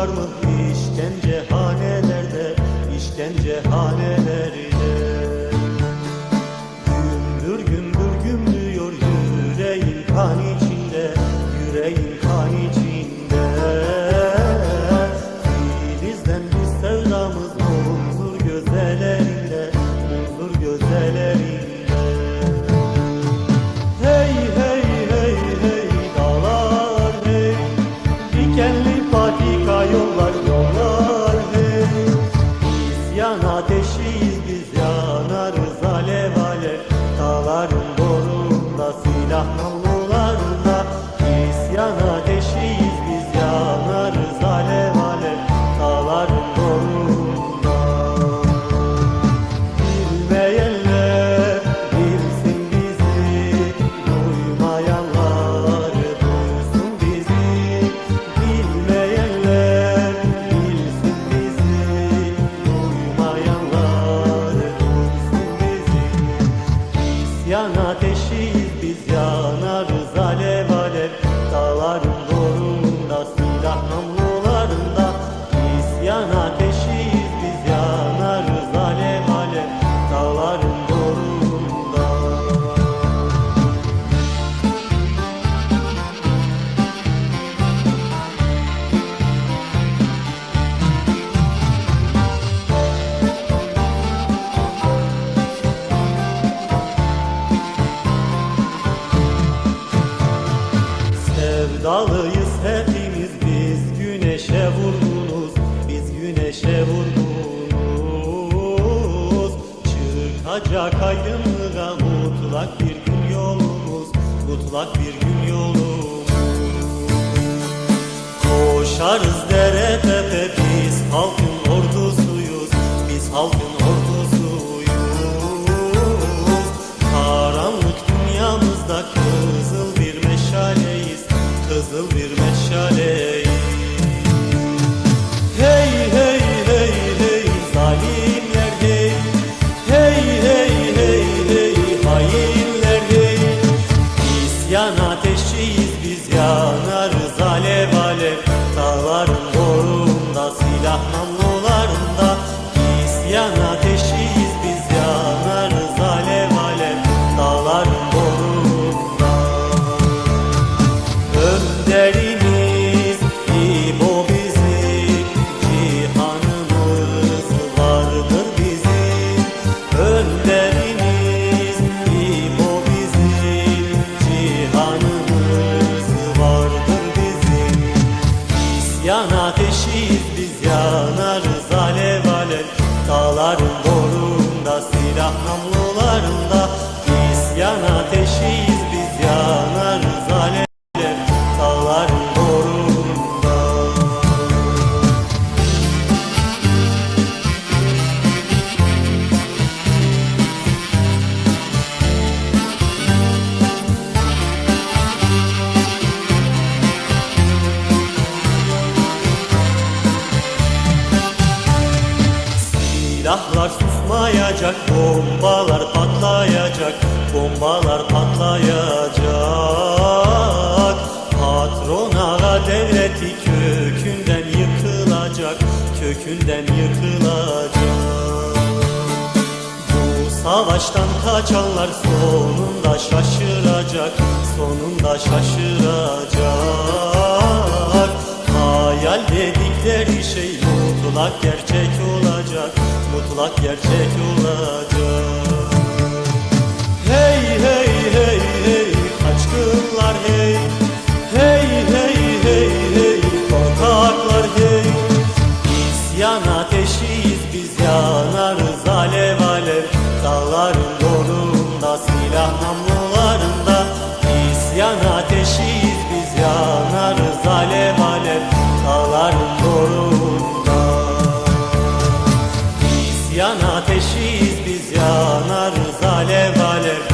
çıkar mı işkencehanelerde işkencehanelerde ateşiyiz biz yanarız alev alev Dağların borunda silah ateşiyiz biz yanarız alev bağlıyız hepimiz biz güneşe vurgunuz biz güneşe vurgunuz. Çıkacak aydınlığa mutlak bir gün yolumuz mutlak bir gün yolumuz. Koşarız dere alev alev patlayacak bombalar patlayacak bombalar patlayacak. Patrona devleti kökünden yıkılacak kökünden yıkılacak. Bu savaştan kaçanlar sonunda şaşıracak sonunda şaşıracak. Hayal dedikleri şey mutlak gerçek olacak mutlak gerçek olacak. Biz yan ateşiz biz yanarız alev alev.